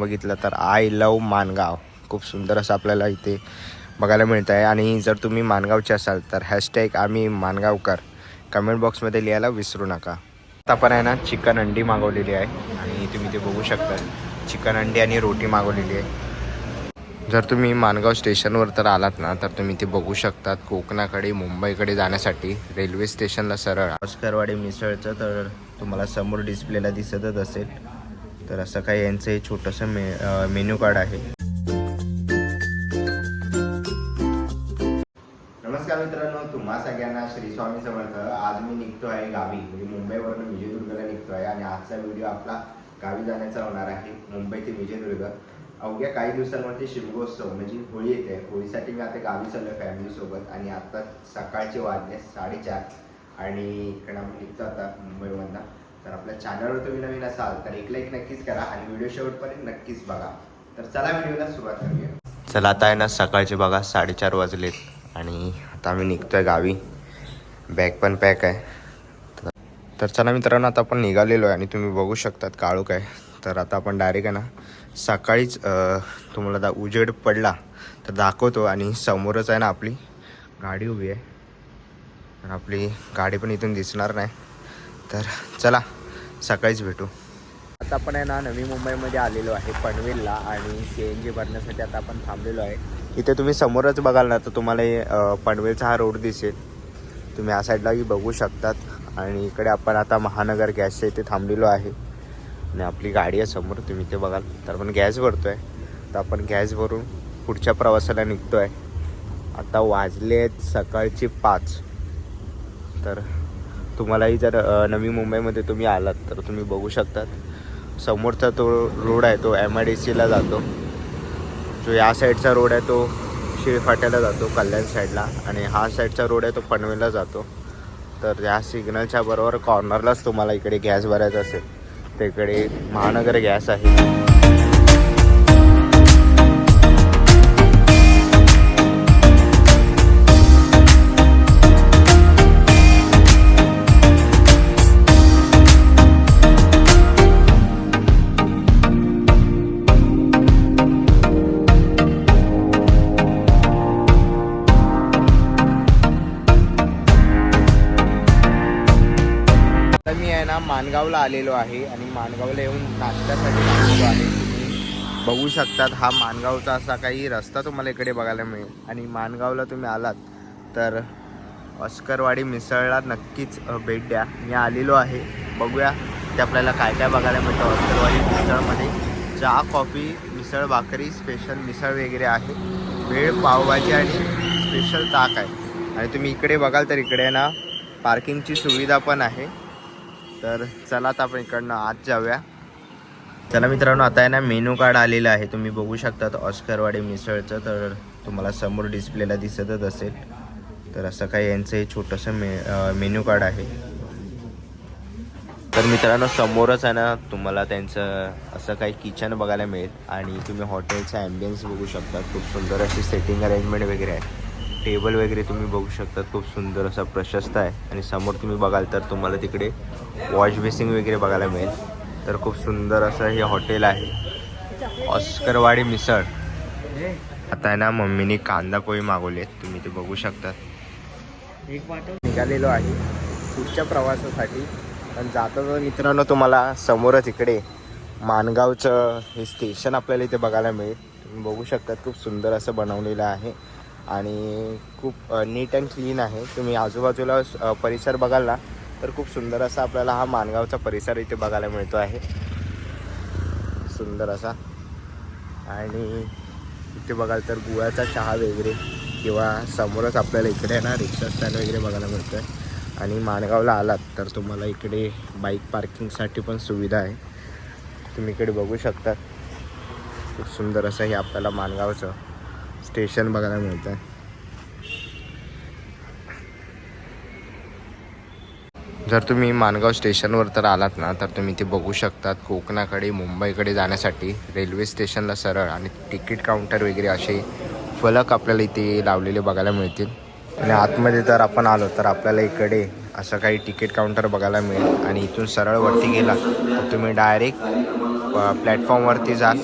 बघितलं तर I love Mangaon. खूप सुंदर असं आपल्याला इथे बघायला मिळत आहे आणि जर तुम्ही मानगावचे असाल तर हॅशटॅग आम्ही मानगावकर. कमेंट बॉक्समध्ये लिहायला विसरू नका. आता आपण आहे ना चिकन अंडी मागवलेली आहे. आणि तुम्ही ते बघू शकता. चिकन अंडी आणि रोटी मागवलेली आहे. जर तुम्ही मानगाव स्टेशनवर तर आलात ना तर तुम्ही ते बघू शकतात. कोकणाकडे मुंबईकडे जाण्यासाठी. रेल्वे स्टेशनला सरळ. ऑस्करवाडी मिसळचं तर तुम्हाला समोर डिस्प्लेला दिसतच असेल. तर असं काही यांचं हे छोटंसं मे मेन्यू कार्ड आहे. नमस्कार मित्रांनो तुम्हा सगळ्यांना श्री स्वामी समर्थ. आज मी निघतो आहे गावी. म्हणजे मुंबईवरून विजयदुर्गला निघतो आहे आणि आजचा व्हिडिओ आपला गावी जाण्याचा होणार आहे. मुंबई ते विजयदुर्ग. अवघ्या काही दिवसांवरती शिमगोत्सव म्हणजे होळी येते. होळीसाठी मी आता गावी चाललो फॅमिलीसोबत आणि आता सकाळचे वाजले साडेचार. आणि इकडे आम्ही निघतो आता मुंबईमधनं. तर आपल्या चॅनलवर तुम्ही नवीन असाल तर एक लाईक नक्कीच करा आणि व्हिडिओ शेवटपर्यंत नक्कीच बघा. तर चला व्हिडिओला सुरुवात करूया. चला आता आहे ना सकाळचे बघा साडेचार वाजलेत आणि आता आम्ही निघतोय गावी. बॅग पण पॅक आहे. तर- चला मित्रांनो आता आपण निघालेलो आहे आणि तुम्ही बघू शकतात काळोख आहे. तर आता आपण डायरेक्ट आहे ना सकाळीच तुम्हाला दा उजेड पडला तर दाखवतो आणि समोरच आहे ना आपली गाडी उभी आहे. तर आपली गाडी पण इथून दिसणार नाही. तर चला सकाळीच भेटू. आता आपण आहे ना नवी मुंबईमध्ये आलेलो आहे पनवेलला आणि सी एन जी भरण्यासाठी आता आपण थांबलेलो आहे. इथे तुम्ही समोरच बघाल ना तर तुम्हाला हे, पनवेलचा हा रोड दिसेल. तुम्ही या साईडलाही बघू शकतात. आणि इकडे आपण आता महानगर गॅसच्या इथे थांबलेलो आहे. आणि आपली गाडी आहे समोर तुम्ही ते बघाल. तर आपण गॅस भरतो आहे तर आपण गॅस भरून पुढच्या प्रवासाला निघतो आहे आता वाजले आहेत सकाळचे पाच. तर तुम्हालाही जर नवी मुंबईमध्ये तुम्ही आलात तर तुम्ही बघू शकतात. समोरचा तो रोड आहे तो एम आय डी सीला जातो. जो या साईडचा रोड आहे तो शिळफाट्याला जातो कल्याण साईडला. आणि हा साईडचा रोड आहे तो पनवेलला जातो. तर या सिग्नलच्या बरोबर कॉर्नरलाच तुम्हाला इकडे गॅस भरायचा असेल. तर इकडे महानगर गॅस आहे. आहे ना मानगावला आलेलो आहे आणि मानगावला येऊन नाश्त्यासाठी आलेलो आहे. तुम्ही बघू शकतात हा मानगावचा असा काही रस्ता तुम्हाला इकडे बघायला मिळेल. आणि मानगावला तुम्ही आलात तर ऑस्करवाडी मिसळला नक्कीच भेट द्या. मी आलेलो आहे. बघूया ते आपल्याला काय काय बघायला मिळतं ऑस्करवाडी मिसळमध्ये. चहा कॉफी मिसळ भाकरी स्पेशल मिसळ वगैरे आहे. वेळ पावभाजी आणि स्पेशल ताक आहे. आणि तुम्ही इकडे बघाल तर इकडे ना पार्किंगची सुविधा पण आहे. तर चला आता आपण इकडनं आत जाऊया. चला मित्रांनो आता आहे ना मेनू कार्ड आलेलं आहे. तुम्ही बघू शकतात ऑस्करवाडी मिसळचं तर तुम्हाला समोर डिस्प्लेला दिसतच असेल. तर असं काही यांचं हे छोटंसं मे मेन्यू कार्ड आहे. तर मित्रांनो समोरच आहे ना तुम्हाला त्यांचं असं काही किचन बघायला मिळेल. आणि तुम्ही हॉटेलचा ॲम्बियन्स बघू शकता. खूप सुंदर अशी सेटिंग अरेंजमेंट वगैरे आहे. टेबल वगैरे तुम्ही बघू शकता. खूप सुंदर असा प्रशस्त आहे. आणि समोर तुम्ही बघाल तर तुम्हाला तिकडे वॉश बेसिंग वगैरे बघायला मिळेल. तर खूप सुंदर असं हे हॉटेल आहे. ऑस्करवाडी मिसळ. आता आहे ना मम्मीने कांदा पोळी मागवली आहेत. तुम्ही ते बघू शकतात एक पाठव निघालेलो आहे पुढच्या प्रवासासाठी. पण जाता जाता मित्रांनो तुम्हाला समोरच इकडे मानगावचं हे स्टेशन आपल्याला इथे बघायला मिळेल. तुम्ही बघू शकतात खूप सुंदर असं बनवलेलं आहे. आणि खूप नीट अँड क्लीन आहे. तुम्ही आजूबाजूला परिसर बघाल ना तर खूप सुंदर असा आपल्याला हा मानगावचा परिसर इथे बघायला मिळतो आहे. सुंदर असा. आणि इथे बघाल तर गुळाचा चहा वगैरे किंवा समोरच आपल्याला इकडे ना रिक्षा स्टँड वगैरे बघायला मिळतो आहे आणि माणगावला आलात तर तुम्हाला इकडे बाईक पार्किंगसाठी पण सुविधा आहे. तुम्ही इकडे बघू शकतात खूप सुंदर असं हे आपल्याला माणगावचं स्टेशन बघायला मिळतं आहे जर तुम्ही माणगाव स्टेशनवर तर आलात ना तर तुम्ही ते बघू शकतात कोकणाकडे मुंबईकडे जाण्यासाठी. रेल्वे स्टेशनला सरळ आणि तिकीट काउंटर वगैरे असे फलक आपल्याला इथे लावलेले बघायला मिळतील. आणि आतमध्ये जर आपण आलो तर आपल्याला इकडे असं काही तिकीट काउंटर बघायला मिळेल. आणि इथून सरळ वरती गेला तर तुम्ही डायरेक्ट प्लॅटफॉर्मवरती जाल.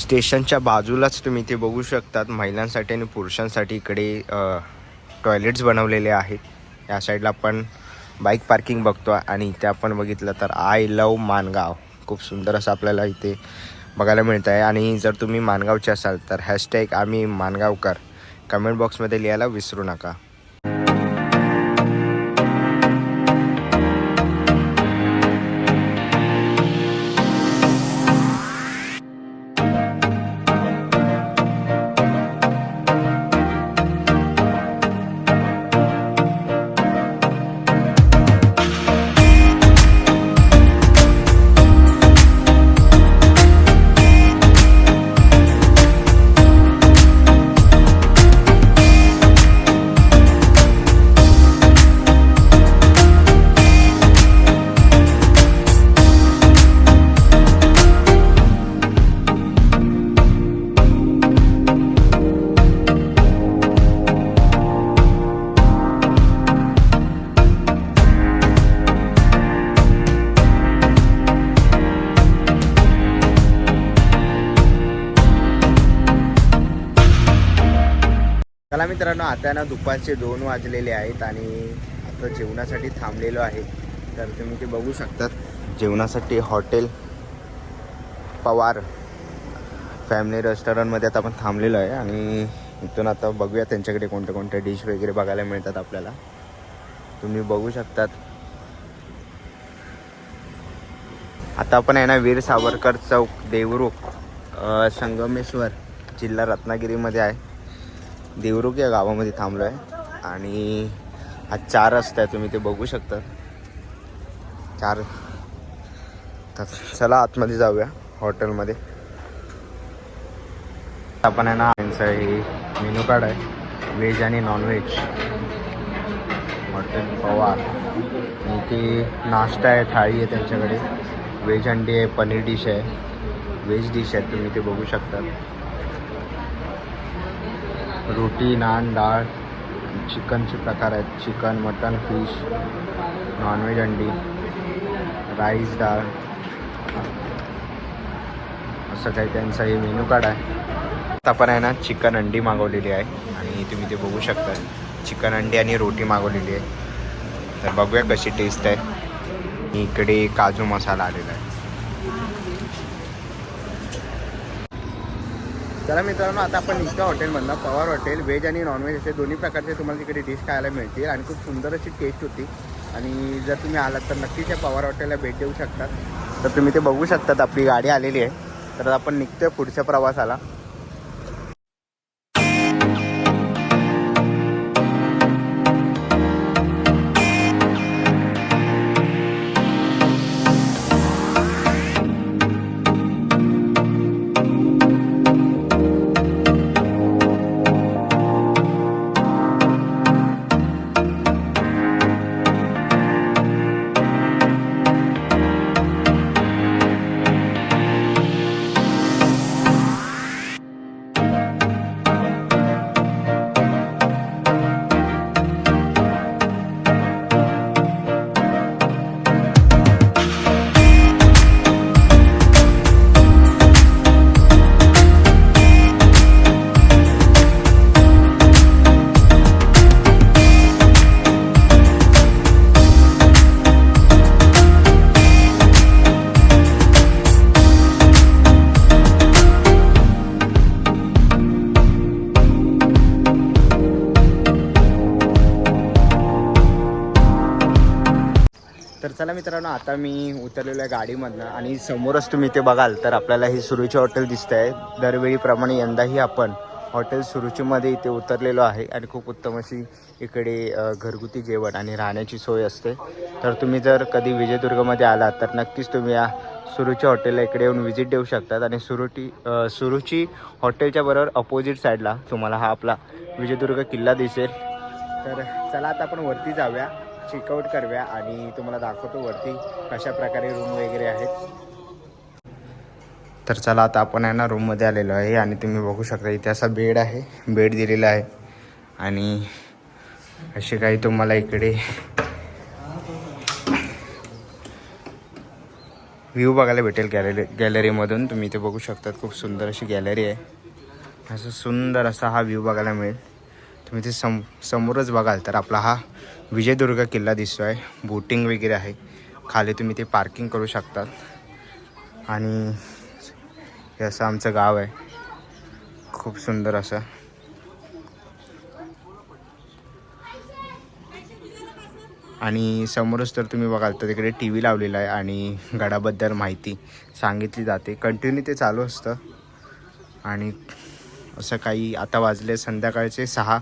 स्टेशनच्या बाजूलाच तुम्ही ते बघू शकतात महिलांसाठी आणि पुरुषांसाठी इकडे टॉयलेट्स बनवलेले आहेत. या साईडला आपण बाईक पार्किंग बघतो आणि इथे आपण बघितलं तर आय लव मानगाव. खूप सुंदर असं आपल्याला इथे बघायला मिळत आहे. आणि जर तुम्ही मानगावचे असाल तर हॅशटॅग आम्ही मानगावकर. कमेंट बॉक्समध्ये लिहायला विसरू नका. मित्रांनो आता ना दुपारचे दोन वाजलेले आहेत आणि आता जेवणासाठी थांबलेलो आहे. तर तुम्ही ते बघू शकतात. जेवणासाठी हॉटेल पवार फॅमिली रेस्टॉरंटमध्ये आता आपण थांबलेलो आहे आणि इथून आता बघूया त्यांच्याकडे कोणत्या कोणत्या डिश वगैरे बघायला मिळतात आपल्याला. तुम्ही बघू शकतात. आता आपण आहे ना वीर सावरकर चौक देवरुख संगमेश्वर जिल्हा रत्नागिरीमध्ये आहे. देवरुख या गावामध्ये थांबलो आहे आणि हा चार रस्ता आहे तुम्ही ते बघू शकता. चार. तर चला आतमध्ये जाऊया हॉटेलमध्ये. आपण आहे ना यांचं हे मेनू कार्ड आहे. व्हेज आणि नॉनव्हेज हॉटेल पवार आणि ते नाश्ता आहे थाळी आहे त्यांच्याकडे. व्हेज अंडी आहे पनीर डिश आहे. व्हेज डिश आहे तुम्ही ते बघू शकता. रोटी नान डाळ चिकनचे प्रकार आहेत. Chicken mutton fish non veg अंडी राईस डाळ. असं काही त्यांचं हे मेनू कार्ड आहे. आता पण आहे ना चिकन अंडी मागवलेली आहे. आणि तुम्ही ते बघू शकता. चिकन अंडी आणि रोटी मागवलेली आहे. तर बघूया कशी टेस्ट आहे. इकडे काजू मसाला आलेला आहे. चला मित्रांनो आता आपण निघतो हॉटेलमधनं पवार हॉटेल व्हेज आणि नॉनव्हेज असे दोन्ही प्रकारचे तुम्हाला तिकडे डिश खायला मिळतील आणि खूप सुंदर अशी टेस्ट होती. आणि जर तुम्ही आलात तर नक्कीच या पवार हॉटेलला भेट देऊ शकतात तर तुम्ही ते बघू शकतात आपली गाडी आलेली आहे. तर आपण निघतोय पुढच्या प्रवासाला. तर चला मित्रांनो आता मी उतरलेलो आहे गाडीमधनं आणि समोरच तुम्ही ते बघाल तर आपल्याला हे सुरुची हॉटेल दिसत आहे दरवेळीप्रमाणे यंदाही आपण हॉटेल सुरुचीमध्ये इथे उतरलेलो आहे आणि खूप उत्तम अशी इकडे घरगुती जेवण आणि राहण्याची सोय असते. तर तुम्ही जर कधी विजयदुर्गमध्ये आलात तर नक्कीच तुम्ही या सुरुची हॉटेलला इकडे येऊन व्हिजिट देऊ शकतात आणि सुरुटी सुरुची हॉटेलच्या बरोबर अपोजिट साईडला तुम्हाला हा आपला विजयदुर्ग किल्ला दिसेल. तर चला आता आपण वरती जाऊया. चेकआउट करूया आणि तुम्हाला दाखवतो वरती कशा प्रकारे रूम वगैरे आहेत. तर चला आता आपण आहे ना रूममध्ये आलेलो आहे आणि तुम्ही बघू शकता इथे असा बेड आहे बेड दिलेला आहे. आणि असे काही तुम्हाला इकडे व्ह्यू बघायला भेटेल गॅलरी गॅलरीमधून तुम्ही इथे बघू शकतात खूप सुंदर अशी गॅलरी आहे. असं सुंदर असा हा व्ह्यू बघायला मिळेल. तुम्ही ते सम समोरच बघाल तर आपला हा विजयदुर्ग किल्ला दिसतो आहे बोटिंग वगैरे आहे. खाली तुम्ही ते पार्किंग करू शकतात. आणि हे असं आमचं गाव आहे. खूप सुंदर असं. आणि समोरच तर तुम्ही बघाल तर तिकडे टी व्ही लावलेला आहे आणि गडाबद्दल माहिती सांगितली जाते. कंटिन्यू ते चालू असतं. आणि असं काही आता वाजले संध्याकाळचे सहा.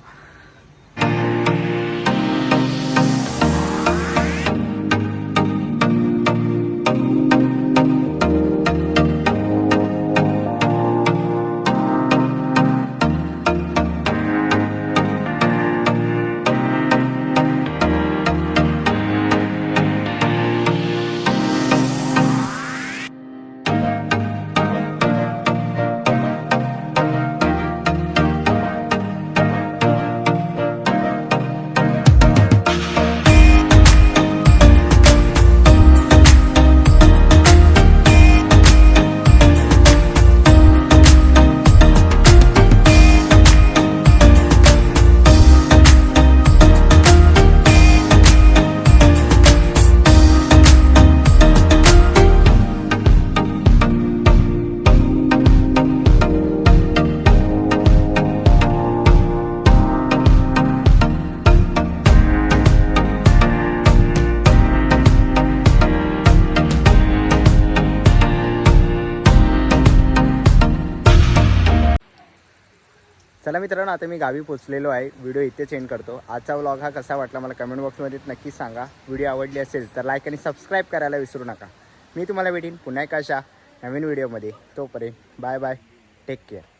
मित्रांनो आता मी गावी पोचलेलो आहे. व्हिडिओ इथे चेंज करतो. आजचा व्लॉग हा कसा वाटला मला कमेंट बॉक्समध्ये नक्कीच सांगा. व्हिडिओ आवडली असेल तर लाईक आणि सबस्क्राईब करायला विसरू नका. मी तुम्हाला भेटीन पुन्हा एक अशा नवीन व्हिडिओमध्ये तोपर्यंत बाय बाय टेक केअर